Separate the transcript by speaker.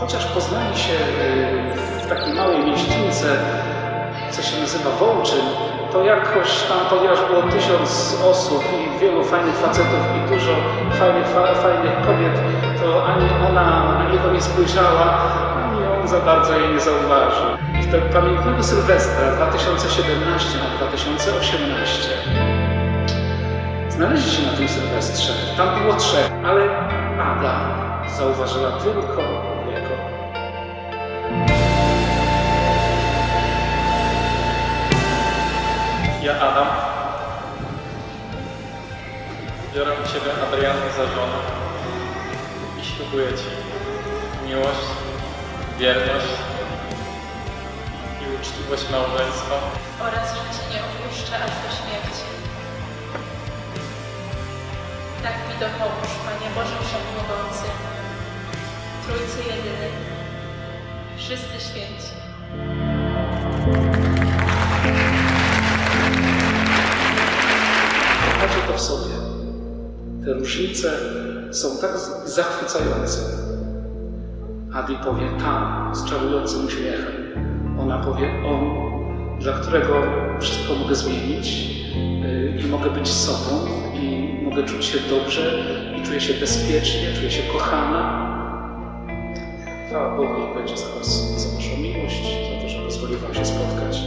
Speaker 1: chociaż poznali się y, w takiej małej mieścińce, co się nazywa Wołczyn, to jakoś tam, ponieważ było tysiąc osób i wielu fajnych facetów i dużo fajnych, fa, fajnych kobiet, to ani ona na niego nie spojrzała, ani on za bardzo jej nie zauważył. I w pamiętnego Sylwestra 2017 na 2018 znaleźli się na tym Sylwestrze. Tam było trzech, ale Ada zauważyła tylko
Speaker 2: Ja, Adam, biorę Ciebie, Adrianę, za żonę i ślubuję Ci miłość, wierność i uczciwość małżeństwa
Speaker 3: oraz że Cię nie opuszczę aż do śmierci. Tak mi dopomóż, Panie Boże Wszechmogący, Trójcy Jedyny, wszyscy święci.
Speaker 1: Macie to w sobie. Te różnice są tak zachwycające. Adi powie tam z czarującym uśmiechem. Ona powie on, dla którego wszystko mogę zmienić yy, i mogę być sobą i mogę czuć się dobrze i czuję się bezpiecznie, czuję się kochana. Chwała Bogu, będzie za Was, za Waszą miłość, za to, że pozwolił Wam się spotkać.